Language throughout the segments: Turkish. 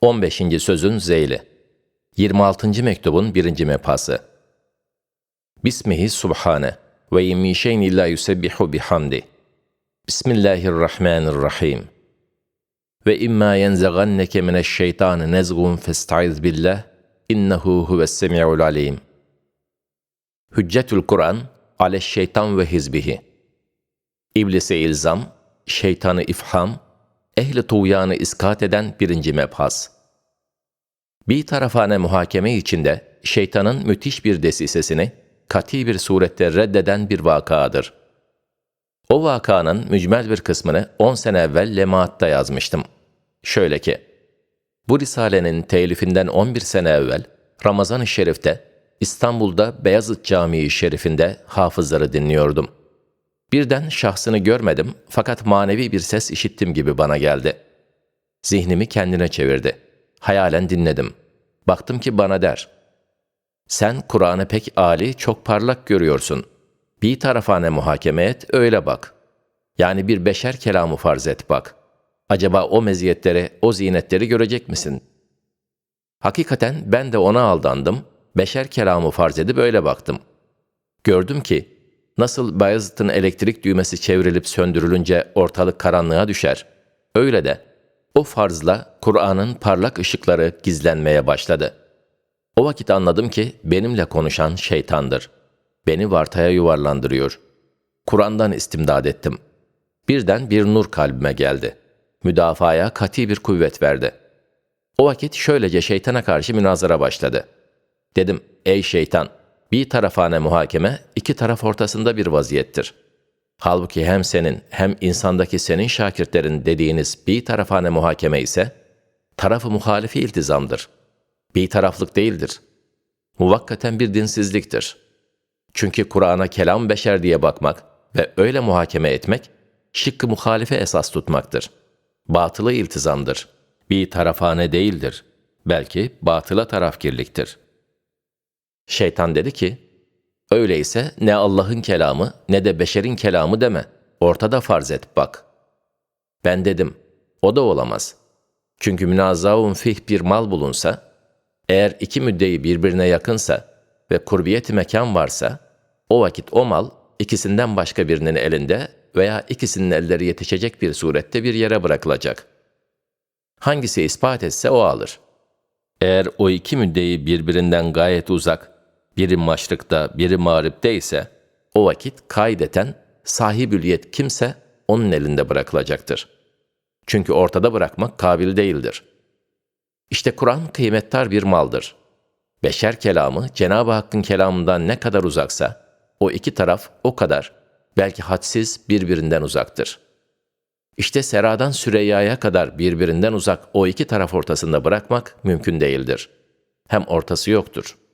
15. sözün zeyli. 26. mektubun birinci mepası. Bismihi subhane ve in şeyin illa yusebbihu bihamdi. Bismillahirrahmanirrahim. Ve imma yenzaganneke mineşşeytani nezgun festaiz billah innehu huves semi'ul alim. Hüccetül Kur'an ale şeytan ve hizbihi. İblise ilzam, şeytanı ifham, ehli tuğyanı iskat eden birinci mebhas. Bir tarafane muhakeme içinde şeytanın müthiş bir desisesini kati bir surette reddeden bir vakadır. O vakanın mücmel bir kısmını 10 sene evvel Lemaat'ta yazmıştım. Şöyle ki, bu risalenin telifinden 11 sene evvel Ramazan-ı Şerif'te İstanbul'da Beyazıt Camii Şerif'inde hafızları dinliyordum. Birden şahsını görmedim fakat manevi bir ses işittim gibi bana geldi. Zihnimi kendine çevirdi. Hayalen dinledim. Baktım ki bana der. Sen Kur'an'ı pek âli, çok parlak görüyorsun. Bir tarafane muhakeme et, öyle bak. Yani bir beşer kelamı farz et bak. Acaba o meziyetleri, o zinetleri görecek misin? Hakikaten ben de ona aldandım. Beşer kelamı farz edip öyle baktım. Gördüm ki, nasıl Bayezid'in elektrik düğmesi çevrilip söndürülünce ortalık karanlığa düşer, öyle de o farzla Kur'an'ın parlak ışıkları gizlenmeye başladı. O vakit anladım ki benimle konuşan şeytandır. Beni vartaya yuvarlandırıyor. Kur'an'dan istimdad ettim. Birden bir nur kalbime geldi. Müdafaya kati bir kuvvet verdi. O vakit şöylece şeytana karşı münazara başladı. Dedim, ey şeytan, bir tarafane muhakeme iki taraf ortasında bir vaziyettir. Halbuki hem senin hem insandaki senin şakirtlerin dediğiniz bir tarafane muhakeme ise tarafı muhalifi iltizamdır. Bir taraflık değildir. Muvakkaten bir dinsizliktir. Çünkü Kur'an'a kelam beşer diye bakmak ve öyle muhakeme etmek şıkkı muhalife esas tutmaktır. Batılı iltizamdır. Bir tarafane değildir. Belki batıla tarafkirliktir.'' Şeytan dedi ki, öyleyse ne Allah'ın kelamı ne de beşerin kelamı deme, ortada farz et bak. Ben dedim, o da olamaz. Çünkü münazavun fih bir mal bulunsa, eğer iki müddeyi birbirine yakınsa ve kurbiyeti mekan varsa, o vakit o mal ikisinden başka birinin elinde veya ikisinin elleri yetişecek bir surette bir yere bırakılacak. Hangisi ispat etse o alır. Eğer o iki müddeyi birbirinden gayet uzak, biri maşrıkta, biri mağripte ise o vakit kaydeten sahibüliyet kimse onun elinde bırakılacaktır. Çünkü ortada bırakmak kabil değildir. İşte Kur'an kıymettar bir maldır. Beşer kelamı Cenab-ı Hakk'ın kelamından ne kadar uzaksa, o iki taraf o kadar, belki hadsiz birbirinden uzaktır. İşte Sera'dan Süreyya'ya kadar birbirinden uzak o iki taraf ortasında bırakmak mümkün değildir. Hem ortası yoktur.''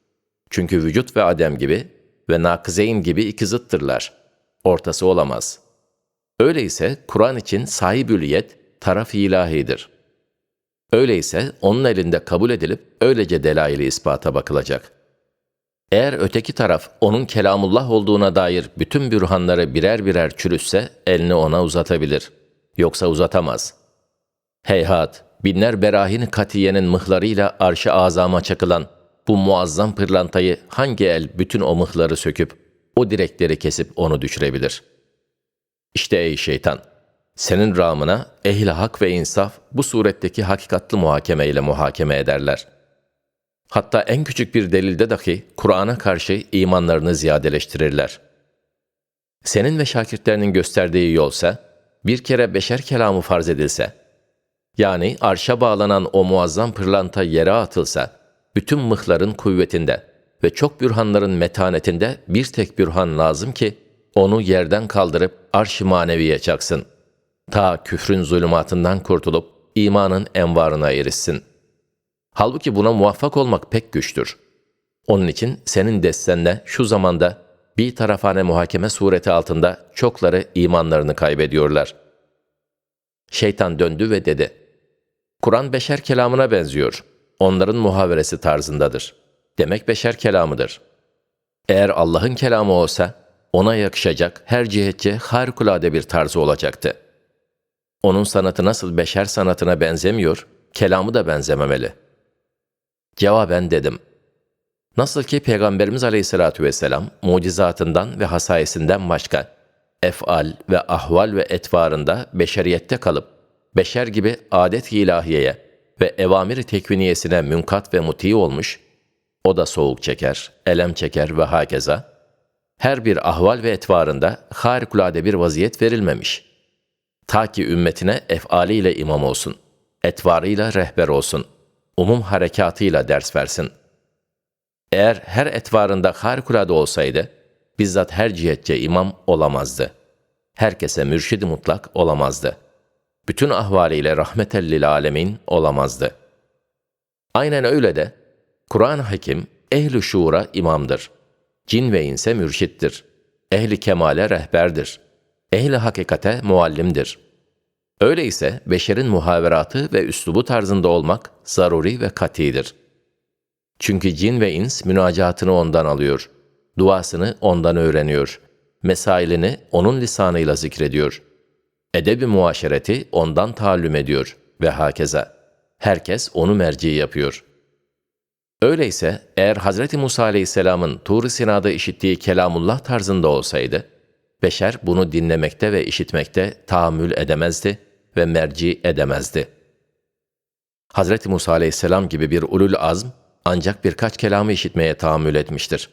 Çünkü vücut ve adem gibi ve nakızeyn gibi iki zıttırlar. Ortası olamaz. Öyleyse Kur'an için sahibüliyet taraf ilahidir. Öyleyse onun elinde kabul edilip öylece delaili ispata bakılacak. Eğer öteki taraf onun kelamullah olduğuna dair bütün bürhanları birer birer çürütse elini ona uzatabilir. Yoksa uzatamaz. Heyhat, binler berahin katiyenin mıhlarıyla arşı azama çakılan bu muazzam pırlantayı hangi el bütün o mıhları söküp o direkleri kesip onu düşürebilir? İşte ey şeytan, senin ramına ehl hak ve insaf bu suretteki hakikatlı muhakeme ile muhakeme ederler. Hatta en küçük bir delilde dahi Kur'an'a karşı imanlarını ziyadeleştirirler. Senin ve şakirtlerinin gösterdiği yolsa, bir kere beşer kelamı farz edilse, yani arşa bağlanan o muazzam pırlanta yere atılsa, bütün mıhların kuvvetinde ve çok bürhanların metanetinde bir tek bürhan lazım ki onu yerden kaldırıp arş-ı maneviye çaksın. Ta küfrün zulümatından kurtulup imanın envarına erişsin. Halbuki buna muvaffak olmak pek güçtür. Onun için senin destenle şu zamanda bir tarafane muhakeme sureti altında çokları imanlarını kaybediyorlar. Şeytan döndü ve dedi, Kur'an beşer kelamına benziyor onların muhaveresi tarzındadır. Demek beşer kelamıdır. Eğer Allah'ın kelamı olsa, ona yakışacak her cihetçe harikulade bir tarzı olacaktı. Onun sanatı nasıl beşer sanatına benzemiyor, kelamı da benzememeli. Cevaben dedim. Nasıl ki Peygamberimiz Aleyhisselatü Vesselam mucizatından ve hasayesinden başka efal ve ahval ve etvarında beşeriyette kalıp beşer gibi adet-i ilahiyeye ve evamir tekviniyesine münkat ve muti olmuş, o da soğuk çeker, elem çeker ve hakeza. Her bir ahval ve etvarında harikulade bir vaziyet verilmemiş. Ta ki ümmetine efaliyle imam olsun, etvarıyla rehber olsun, umum harekatıyla ders versin. Eğer her etvarında harikulade olsaydı, bizzat her cihetçe imam olamazdı. Herkese mürşidi mutlak olamazdı. Bütün ahvaliyle rahmetellil alemin olamazdı. Aynen öyle de Kur'an hakim ehli şuura imamdır. Cin ve inse mürşittir. Ehli kemale rehberdir. Ehli hakikate muallimdir. Öyleyse beşerin muhaveratı ve üslubu tarzında olmak zaruri ve katidir. Çünkü cin ve ins münacatını ondan alıyor, duasını ondan öğreniyor, mesailini onun lisanıyla zikrediyor. Edebi muaşereti ondan taallüm ediyor ve hakeza. Herkes onu merci yapıyor.'' Öyleyse eğer Hz. Musa aleyhisselamın Tur-i Sina'da işittiği kelamullah tarzında olsaydı, beşer bunu dinlemekte ve işitmekte tahammül edemezdi ve merci edemezdi. Hz. Musa aleyhisselam gibi bir ulul azm ancak birkaç kelamı işitmeye tahammül etmiştir.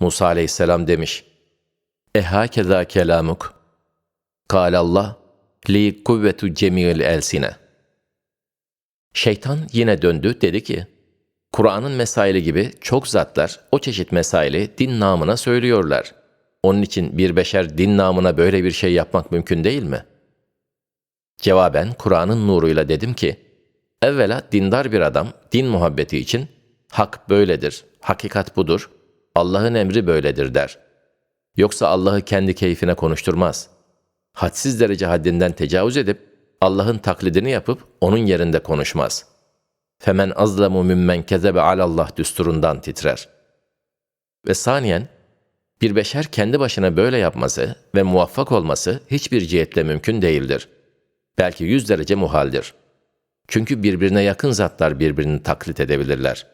Musa aleyhisselam demiş, Ehâkezâ kelamuk, kâlallah, li kuvvetu cemil elsine. Şeytan yine döndü, dedi ki, Kur'an'ın mesaili gibi çok zatlar o çeşit mesaili din namına söylüyorlar. Onun için bir beşer din namına böyle bir şey yapmak mümkün değil mi? Cevaben Kur'an'ın nuruyla dedim ki, evvela dindar bir adam din muhabbeti için hak böyledir, hakikat budur, Allah'ın emri böyledir der. Yoksa Allah'ı kendi keyfine konuşturmaz. Hadsiz derece haddinden tecavüz edip Allah'ın taklidini yapıp onun yerinde konuşmaz.'' femen azlemu mimmen kezebe alallah düsturundan titrer. Ve saniyen, bir beşer kendi başına böyle yapması ve muvaffak olması hiçbir cihetle mümkün değildir. Belki yüz derece muhaldir. Çünkü birbirine yakın zatlar birbirini taklit edebilirler.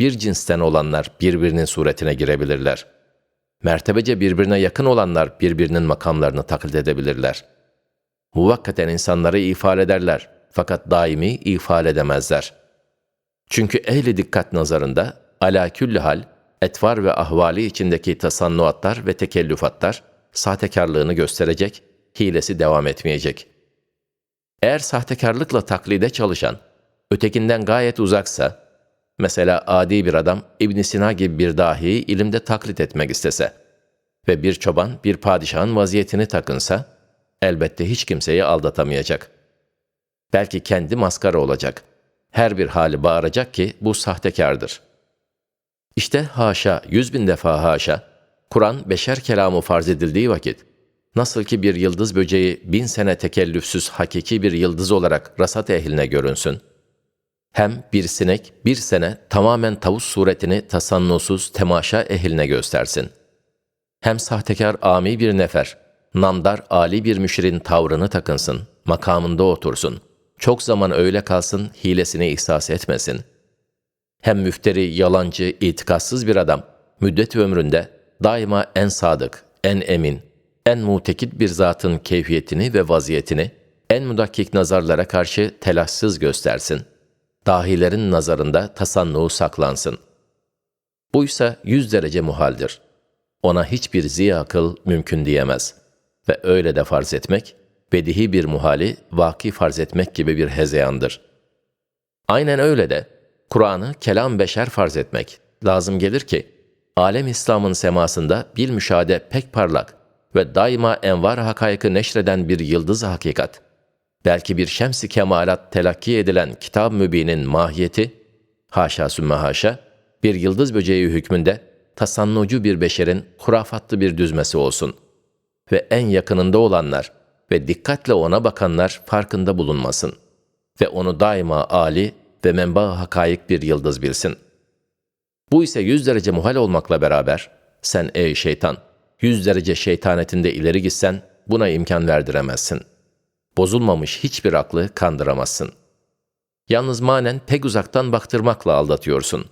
Bir cinsten olanlar birbirinin suretine girebilirler. Mertebece birbirine yakın olanlar birbirinin makamlarını taklit edebilirler. Muvakkaten insanları ifade ederler fakat daimi ifade edemezler.'' Çünkü ehli dikkat nazarında ala külli hal etvar ve ahvali içindeki tasannuatlar ve tekellüfatlar sahtekarlığını gösterecek, hilesi devam etmeyecek. Eğer sahtekarlıkla taklide çalışan, ötekinden gayet uzaksa, mesela adi bir adam İbn Sina gibi bir dahi ilimde taklit etmek istese ve bir çoban bir padişahın vaziyetini takınsa, elbette hiç kimseyi aldatamayacak. Belki kendi maskara olacak.'' her bir hali bağıracak ki bu sahtekardır. İşte haşa, yüz bin defa haşa, Kur'an beşer kelamı farz edildiği vakit, nasıl ki bir yıldız böceği bin sene tekellüfsüz hakiki bir yıldız olarak rasat ehline görünsün, hem bir sinek bir sene tamamen tavus suretini tasannusuz temaşa ehline göstersin. Hem sahtekar ami bir nefer, namdar ali bir müşrin tavrını takınsın, makamında otursun.'' çok zaman öyle kalsın, hilesini ihsas etmesin. Hem müfteri, yalancı, itikatsız bir adam, müddet ömründe daima en sadık, en emin, en mutekit bir zatın keyfiyetini ve vaziyetini en mudakkik nazarlara karşı telaşsız göstersin. Dahilerin nazarında tasannuğu saklansın. Buysa yüz derece muhaldir. Ona hiçbir ziya akıl mümkün diyemez. Ve öyle de farz etmek, bedihi bir muhali vaki farz etmek gibi bir hezeyandır. Aynen öyle de Kur'an'ı kelam beşer farz etmek lazım gelir ki, alem İslam'ın semasında bil müşahede pek parlak ve daima envar hakayıkı neşreden bir yıldız hakikat, belki bir şemsi kemalat telakki edilen kitab mübinin mahiyeti, haşa sümme haşa, bir yıldız böceği hükmünde tasannucu bir beşerin hurafatlı bir düzmesi olsun. Ve en yakınında olanlar, ve dikkatle ona bakanlar farkında bulunmasın ve onu daima ali ve menba hakayık bir yıldız bilsin. Bu ise yüz derece muhal olmakla beraber, sen ey şeytan, yüz derece şeytanetinde ileri gitsen buna imkan verdiremezsin. Bozulmamış hiçbir aklı kandıramazsın. Yalnız manen pek uzaktan baktırmakla aldatıyorsun.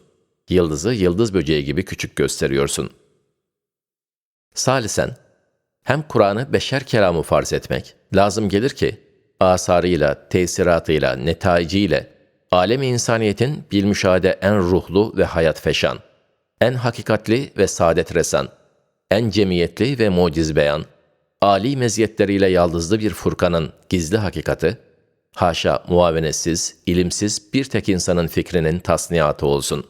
Yıldızı yıldız böceği gibi küçük gösteriyorsun. Salisen, hem Kur'an'ı beşer kelamı farz etmek lazım gelir ki, asarıyla, tesiratıyla, netaiciyle, alemi insaniyetin bilmüşahede en ruhlu ve hayat feşan, en hakikatli ve saadet resan, en cemiyetli ve muciz beyan, âli meziyetleriyle yaldızlı bir Furkan'ın gizli hakikati, haşa muavenetsiz, ilimsiz bir tek insanın fikrinin tasniyatı olsun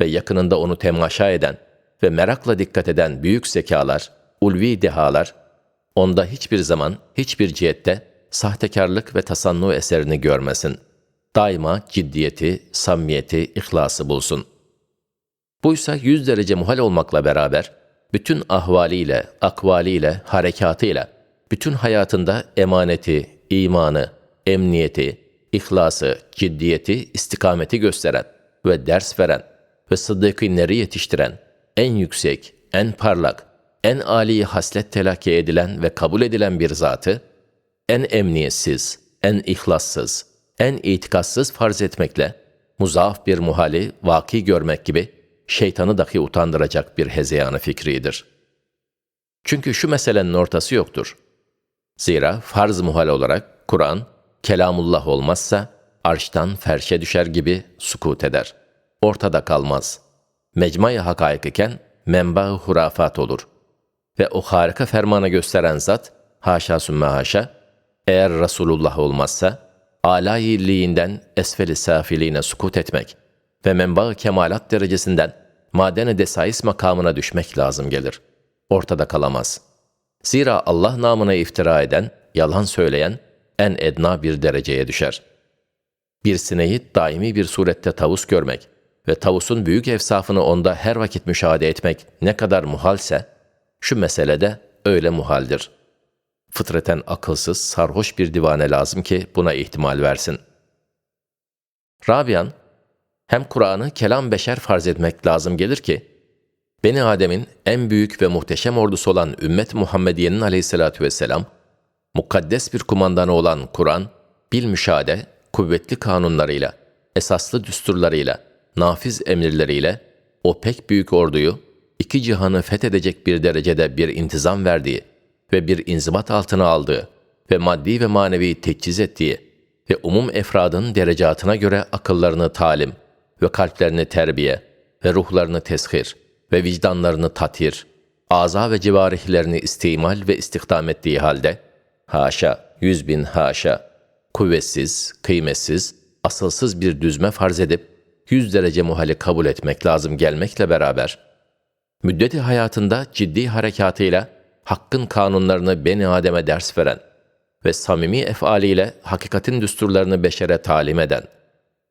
ve yakınında onu temaşa eden ve merakla dikkat eden büyük zekalar, ulvi dehalar, onda hiçbir zaman, hiçbir cihette sahtekarlık ve tasannu eserini görmesin. Daima ciddiyeti, samimiyeti, ihlası bulsun. Buysa yüz derece muhal olmakla beraber, bütün ahvaliyle, akvaliyle, harekatıyla, bütün hayatında emaneti, imanı, emniyeti, ihlası, ciddiyeti, istikameti gösteren ve ders veren ve sıddıkînleri yetiştiren, en yüksek, en parlak, en âli haslet telakki edilen ve kabul edilen bir zatı, en emniyetsiz, en ihlassız, en itikatsız farz etmekle, muzaaf bir muhali vaki görmek gibi, şeytanı dahi utandıracak bir hezeyanı fikridir. Çünkü şu meselenin ortası yoktur. Zira farz muhal olarak Kur'an, kelamullah olmazsa arştan ferşe düşer gibi sukut eder. Ortada kalmaz. Mecmai hakaik iken menba hurafat olur. Ve o harika fermanı gösteren zat, haşa sümme haşa, eğer Resulullah olmazsa, alayilliğinden esfeli safiliğine sukut etmek ve menba kemalat derecesinden madene desais makamına düşmek lazım gelir. Ortada kalamaz. Zira Allah namına iftira eden, yalan söyleyen en edna bir dereceye düşer. Bir sineği daimi bir surette tavus görmek ve tavusun büyük efsafını onda her vakit müşahede etmek ne kadar muhalse, şu meselede öyle muhaldir. Fıtraten akılsız, sarhoş bir divane lazım ki buna ihtimal versin. Rabian, hem Kur'an'ı kelam beşer farz etmek lazım gelir ki, Beni Adem'in en büyük ve muhteşem ordusu olan ümmet Muhammediye'nin aleyhissalatü vesselam, mukaddes bir kumandanı olan Kur'an, bil müşahede, kuvvetli kanunlarıyla, esaslı düsturlarıyla, nafiz emirleriyle, o pek büyük orduyu, iki cihanı fethedecek bir derecede bir intizam verdiği ve bir inzibat altına aldığı ve maddi ve manevi teçhiz ettiği ve umum efradın derecatına göre akıllarını talim ve kalplerini terbiye ve ruhlarını teshir ve vicdanlarını tatir, aza ve civarihlerini istimal ve istihdam ettiği halde, haşa, yüz bin haşa, kuvvetsiz, kıymetsiz, asılsız bir düzme farz edip, yüz derece muhali kabul etmek lazım gelmekle beraber, müddeti hayatında ciddi harekatıyla hakkın kanunlarını Beni Adem'e ders veren ve samimi efaliyle hakikatin düsturlarını beşere talim eden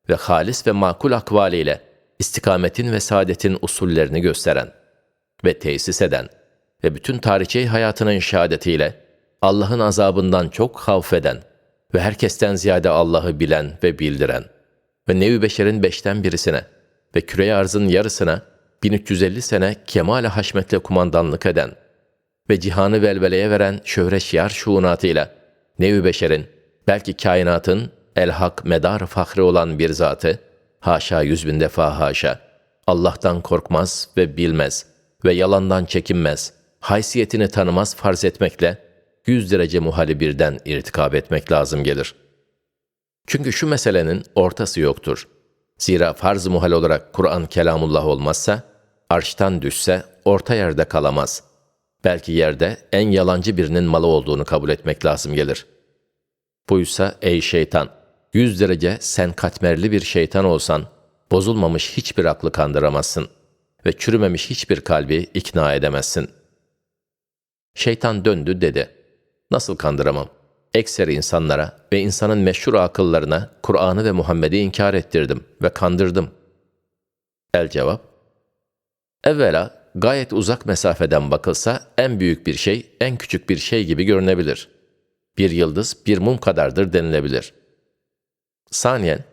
ve halis ve makul akvaliyle istikametin ve saadetin usullerini gösteren ve tesis eden ve bütün tarihçi hayatının şehadetiyle Allah'ın azabından çok havfeden ve herkesten ziyade Allah'ı bilen ve bildiren ve nevi beşerin beşten birisine ve küre arzın yarısına 1350 sene kemal haşmetle kumandanlık eden ve cihanı velveleye veren şöhre şiar şuunatıyla nevi beşerin belki kainatın el-hak medar fahri olan bir zatı haşa yüz bin defa haşa Allah'tan korkmaz ve bilmez ve yalandan çekinmez, haysiyetini tanımaz farz etmekle yüz derece muhali birden irtikab etmek lazım gelir. Çünkü şu meselenin ortası yoktur. Zira farz muhal olarak Kur'an kelamullah olmazsa, arştan düşse orta yerde kalamaz. Belki yerde en yalancı birinin malı olduğunu kabul etmek lazım gelir. Buysa ey şeytan, yüz derece sen katmerli bir şeytan olsan, bozulmamış hiçbir aklı kandıramazsın ve çürümemiş hiçbir kalbi ikna edemezsin. Şeytan döndü dedi, nasıl kandıramam? Ekser insanlara ve insanın meşhur akıllarına Kur'an'ı ve Muhammed'i inkar ettirdim ve kandırdım. El cevap, Evvela gayet uzak mesafeden bakılsa en büyük bir şey en küçük bir şey gibi görünebilir. Bir yıldız bir mum kadardır denilebilir. Saniyen,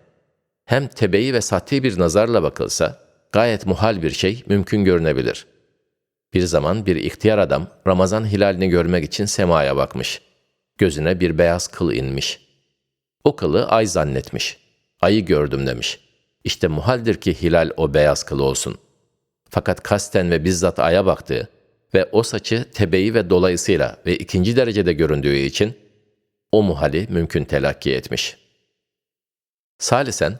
hem tebeyi ve sahte bir nazarla bakılsa gayet muhal bir şey mümkün görünebilir. Bir zaman bir ihtiyar adam Ramazan hilalini görmek için semaya bakmış. Gözüne bir beyaz kıl inmiş. O kılı ay zannetmiş. ayı gördüm demiş. İşte muhaldir ki hilal o beyaz kılı olsun. Fakat kasten ve bizzat aya baktığı ve o saçı tebeyi ve dolayısıyla ve ikinci derecede göründüğü için o muhali mümkün telakki etmiş. Salisen,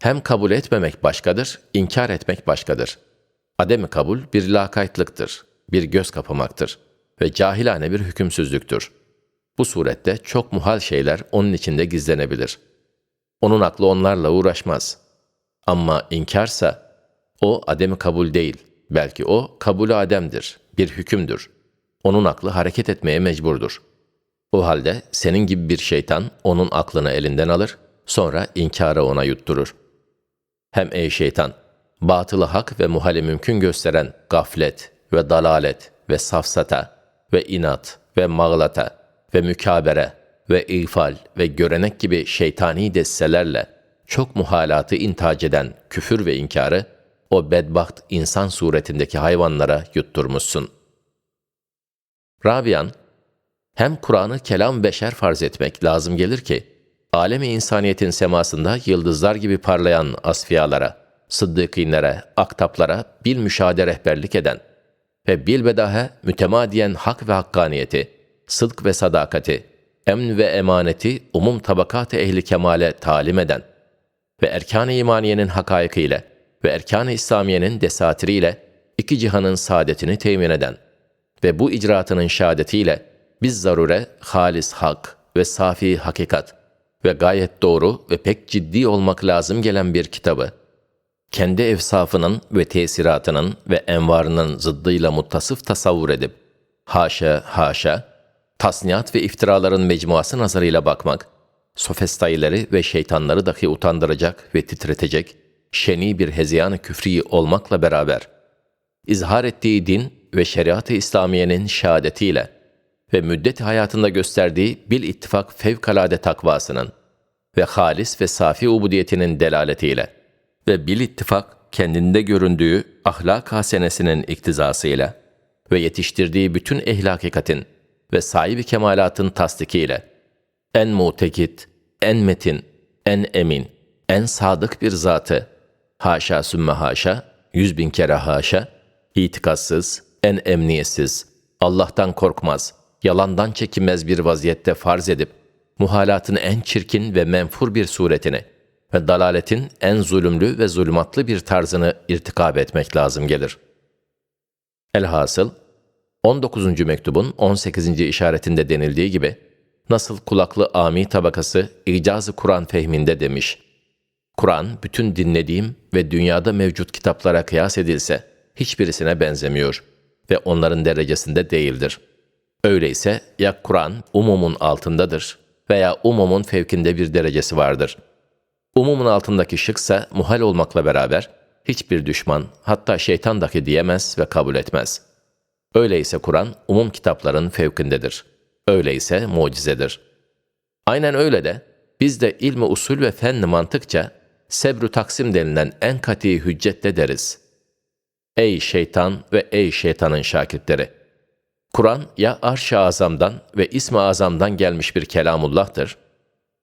hem kabul etmemek başkadır, inkar etmek başkadır. Ademi kabul bir lakaytlıktır, bir göz kapamaktır ve cahilane bir hükümsüzlüktür. Bu surette çok muhal şeyler onun içinde gizlenebilir. Onun aklı onlarla uğraşmaz. Ama inkarsa, o ademi kabul değil, belki o kabulü ademdir, bir hükümdür. Onun aklı hareket etmeye mecburdur. O halde senin gibi bir şeytan onun aklını elinden alır, sonra inkarı ona yutturur. Hem ey şeytan, batılı hak ve muhali mümkün gösteren gaflet ve dalalet ve safsata ve inat ve mağlata ve mükabere ve ifal ve görenek gibi şeytani destelerle çok muhalatı intac eden küfür ve inkarı o bedbaht insan suretindeki hayvanlara yutturmuşsun. Rabian, hem Kur'an'ı kelam beşer farz etmek lazım gelir ki, alemi insaniyetin semasında yıldızlar gibi parlayan asfiyalara, sıddıkînlere, aktaplara bil müşahede rehberlik eden ve bilbedahe mütemadiyen hak ve hakkaniyeti, sıdk ve sadakati, emn ve emaneti umum tabakat-ı ehli kemale talim eden ve erkan-ı imaniyenin hakaikiyle ve erkan-ı İslamiyenin desatiriyle iki cihanın saadetini temin eden ve bu icraatının şehadetiyle biz zarure halis hak ve safi hakikat ve gayet doğru ve pek ciddi olmak lazım gelen bir kitabı, kendi evsafının ve tesiratının ve envarının zıddıyla muttasıf tasavvur edip, haşa haşa, tasniyat ve iftiraların mecmuası nazarıyla bakmak, sofestayları ve şeytanları dahi utandıracak ve titretecek, şeni bir hezeyan-ı küfri olmakla beraber, izhar ettiği din ve şeriat-ı İslamiye'nin şehadetiyle ve müddet hayatında gösterdiği bil ittifak fevkalade takvasının ve halis ve safi ubudiyetinin delaletiyle ve bil ittifak kendinde göründüğü ahlak hasenesinin iktizasıyla ve yetiştirdiği bütün ehli hakikatin ve sahibi kemalatın tasdikiyle en mutekit, en metin, en emin, en sadık bir zatı, haşa sümme haşa, yüz bin kere haşa, itikatsız, en emniyetsiz, Allah'tan korkmaz, yalandan çekinmez bir vaziyette farz edip, muhalatın en çirkin ve menfur bir suretini ve dalaletin en zulümlü ve zulümatlı bir tarzını irtikab etmek lazım gelir. Elhasıl, 19. mektubun 18. işaretinde denildiği gibi, nasıl kulaklı ami tabakası icazı Kur'an fehminde demiş, Kur'an bütün dinlediğim ve dünyada mevcut kitaplara kıyas edilse hiçbirisine benzemiyor ve onların derecesinde değildir. Öyleyse ya Kur'an umumun altındadır veya umumun fevkinde bir derecesi vardır. Umumun altındaki şıksa muhal olmakla beraber hiçbir düşman hatta şeytan dahi diyemez ve kabul etmez. Öyleyse Kur'an umum kitapların fevkindedir. Öyleyse mucizedir. Aynen öyle de biz de ilmi usul ve fenni mantıkça sebru taksim denilen en kati hüccette deriz. Ey şeytan ve ey şeytanın şakirtleri! Kur'an ya arş-ı azamdan ve ismi azamdan gelmiş bir kelamullah'tır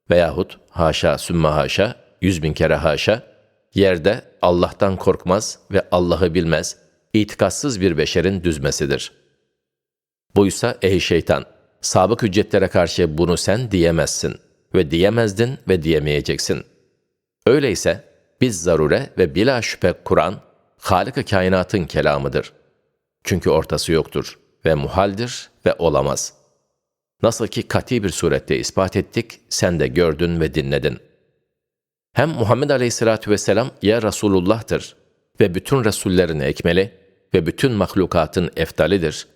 veyahut haşa sümme haşa, yüz bin kere haşa, yerde Allah'tan korkmaz ve Allah'ı bilmez, itikatsız bir beşerin düzmesidir. Buysa ey şeytan, sabık hüccetlere karşı bunu sen diyemezsin ve diyemezdin ve diyemeyeceksin. Öyleyse biz zarure ve bila şüphe Kur'an, Halık-ı kainatın kelamıdır. Çünkü ortası yoktur ve muhaldir ve olamaz. Nasıl ki kati bir surette ispat ettik, sen de gördün ve dinledin. Hem Muhammed Aleyhisselatü Vesselam ya Resulullah'tır ve bütün Resullerin ekmeli ve bütün mahlukatın eftalidir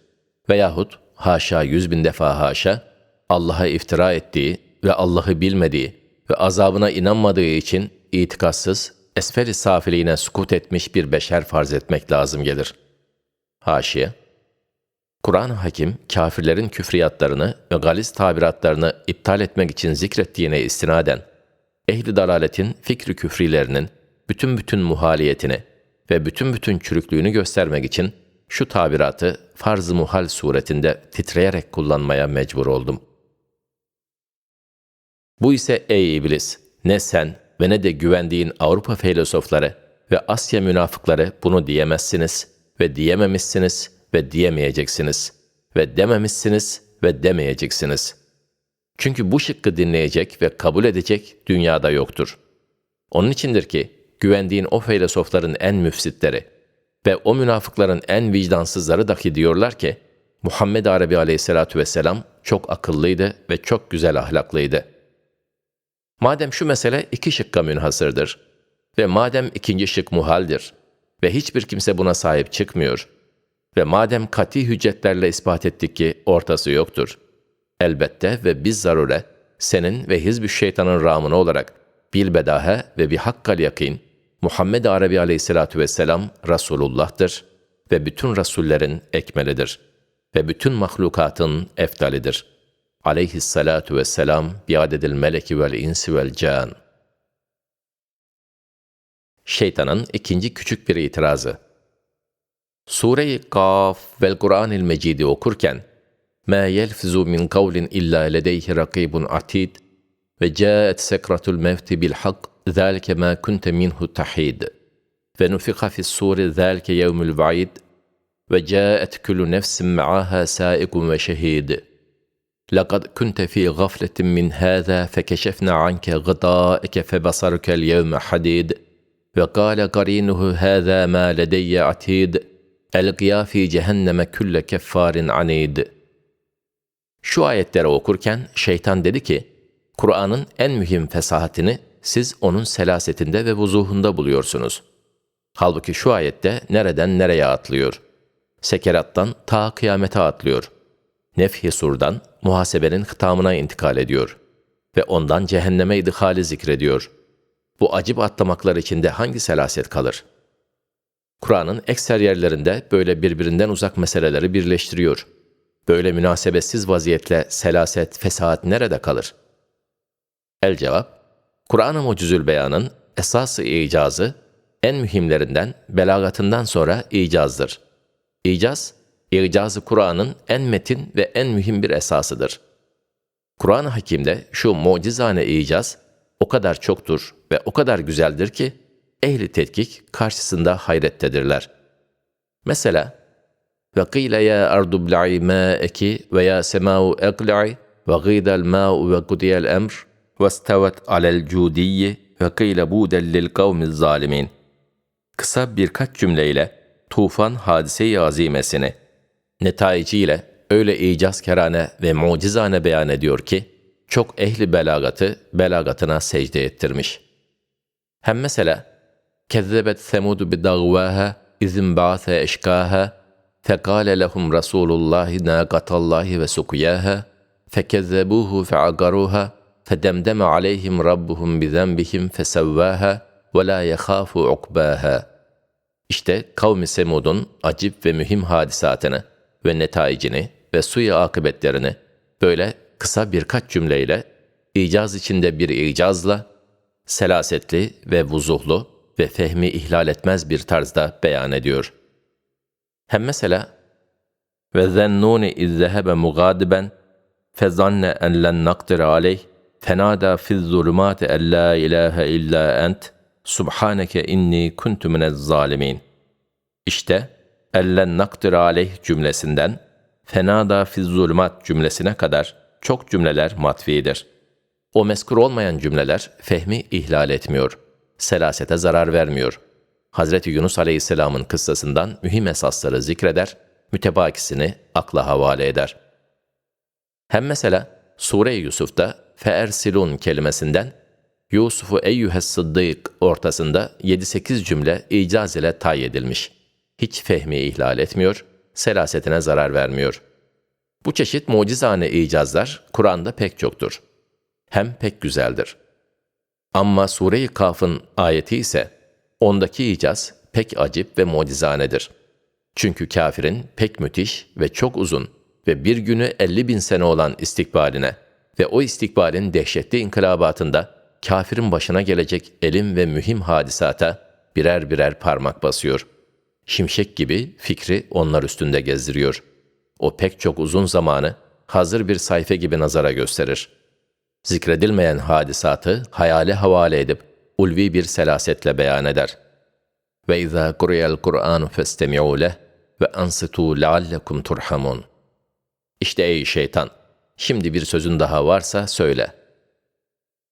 veyahut haşa yüz bin defa haşa, Allah'a iftira ettiği ve Allah'ı bilmediği ve azabına inanmadığı için itikatsız, esferi safiliğine sukut etmiş bir beşer farz etmek lazım gelir. Haşiye Kur'an-ı Hakim, kafirlerin küfriyatlarını ve galis tabiratlarını iptal etmek için zikrettiğine istinaden, ehli dalaletin fikri küfrilerinin bütün bütün muhaliyetini ve bütün bütün çürüklüğünü göstermek için şu tabiratı farz-ı muhal suretinde titreyerek kullanmaya mecbur oldum. Bu ise ey iblis, ne sen ve ne de güvendiğin Avrupa filozofları ve Asya münafıkları bunu diyemezsiniz ve diyememişsiniz ve diyemeyeceksiniz ve dememişsiniz ve demeyeceksiniz. Çünkü bu şıkkı dinleyecek ve kabul edecek dünyada yoktur. Onun içindir ki güvendiğin o filozofların en müfsitleri ve o münafıkların en vicdansızları dahi diyorlar ki Muhammed Arabi aleyhissalatu vesselam çok akıllıydı ve çok güzel ahlaklıydı. Madem şu mesele iki şıkka münhasırdır ve madem ikinci şık muhaldir ve hiçbir kimse buna sahip çıkmıyor ve madem kati hüccetlerle ispat ettik ki ortası yoktur, elbette ve biz zarure senin ve hizb şeytanın ramını olarak bilbedahe ve bir hakkal yakin Muhammed Arabi aleyhissalatu vesselam Resulullah'tır ve bütün Rasullerin ekmelidir ve bütün mahlukatın eftalidir. Aleyhissalatu vesselam biadedil meleki vel insi vel can. Şeytanın ikinci küçük bir itirazı. Kaf vel Kur'an-ı Mecid'i okurken, مَا يَلْفِزُ مِنْ قَوْلٍ إِلَّا لَدَيْهِ رَقِيبٌ عَتِيدٌ ve جاءت سكرة الموت بالحق ذلك ما كنت منه تحيد. فنفخ في الصور ذلك يوم الوعيد وجاءت كل نفس معها سائق وشهيد. لقد كنت في غفلة من هذا فكشفنا عنك غطاءك فبصرك اليوم حديد. وقال قرينه هذا ما لدي عتيد Elgıya fi cehenneme külle keffarin anid. Şu ayetleri okurken şeytan dedi ki, Kur'an'ın en mühim fesahatini siz onun selasetinde ve vuzuhunda buluyorsunuz. Halbuki şu ayette nereden nereye atlıyor? Sekerattan ta kıyamete atlıyor. Nefhi surdan muhasebenin hıtamına intikal ediyor. Ve ondan cehenneme idhali zikrediyor. Bu acip atlamaklar içinde hangi selaset kalır?'' Kur'an'ın ekser yerlerinde böyle birbirinden uzak meseleleri birleştiriyor. Böyle münasebetsiz vaziyetle selaset, fesahat nerede kalır?'' El cevap, Kur'an-ı Mucizül Beyan'ın esası icazı, en mühimlerinden belagatından sonra icazdır. İcaz, icazı Kur'an'ın en metin ve en mühim bir esasıdır. Kur'an-ı Hakim'de şu mucizane icaz o kadar çoktur ve o kadar güzeldir ki, ehli tetkik karşısında hayrettedirler. Mesela, وَقِيلَ يَا أَرْضُ بْلَعِي مَاءَكِ وَيَا سَمَاءُ اَقْلَعِ وَغِيدَ الْمَاءُ وَقُدِيَ الْأَمْرِ وَاسْتَوَتْ عَلَى الْجُودِيِّ وَقِيلَ بُودًا لِلْقَوْمِ الظَّالِمِينَ Kısa birkaç cümleyle tufan hadise-i azimesini, netaiciyle öyle icazkerane ve mucizane beyan ediyor ki, çok ehli belagatı belagatına secde ettirmiş. Hem mesela, كذبت ثمود بدغواها إذ انبعث أشقاها فقال لهم رسول الله ناقة الله وسقياها فكذبوه فعقروها فدمدم عليهم ربهم بذنبهم فسواها ولا يخاف عقباها. İşte kavmi Semud'un acip ve mühim hadisatını ve netaicini ve suyu akıbetlerini böyle kısa birkaç cümleyle, icaz içinde bir icazla, selasetli ve vuzuhlu ve fehmi ihlal etmez bir tarzda beyan ediyor. Hem mesela ve zennuni izzehebe mugadiben fezanne en len nakdir aleyh fenada fiz zulumati en la ilahe illa ent subhaneke inni kuntu minez zalimin. İşte ellen nakdir aleyh cümlesinden fenada fiz zulmat cümlesine kadar çok cümleler matvidir. O meskur olmayan cümleler fehmi ihlal etmiyor.'' Selasete zarar vermiyor. Hazreti Yunus Aleyhisselam'ın kıssasından mühim esasları zikreder, mütebakisini akla havale eder. Hem mesela Sure-i Yusuf'ta feersilun kelimesinden Yusuf'u eyyühes sıddık ortasında 7-8 cümle icaz ile tay edilmiş. Hiç fehmi ihlal etmiyor, selasetine zarar vermiyor. Bu çeşit mucizane icazlar Kur'an'da pek çoktur. Hem pek güzeldir. Ama Sure-i Kaf'ın ayeti ise ondaki icaz pek acip ve mucizanedir. Çünkü kafirin pek müthiş ve çok uzun ve bir günü 50 bin sene olan istikbaline ve o istikbalin dehşetli inkılabatında kafirin başına gelecek elim ve mühim hadisata birer birer parmak basıyor. Şimşek gibi fikri onlar üstünde gezdiriyor. O pek çok uzun zamanı hazır bir sayfa gibi nazara gösterir. Zikredilmeyen hadisatı hayale havale edip ulvi bir selasetle beyan eder. Ve izâ kuriyel Kur'anu festemi'û leh ve ansitû leallekum turhamun. İşte ey şeytan, şimdi bir sözün daha varsa söyle.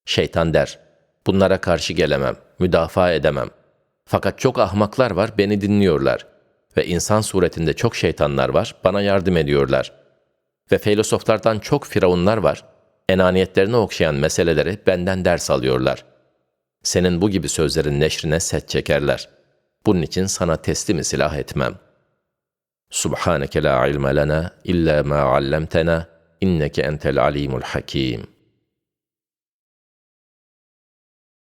Şeytan der, bunlara karşı gelemem, müdafaa edemem. Fakat çok ahmaklar var, beni dinliyorlar. Ve insan suretinde çok şeytanlar var, bana yardım ediyorlar. Ve filozoflardan çok firavunlar var, enaniyetlerini okşayan meseleleri benden ders alıyorlar. Senin bu gibi sözlerin neşrine set çekerler. Bunun için sana teslimi silah etmem. Subhaneke la ilme lena illa ma allamtena inneke entel alimul hakim.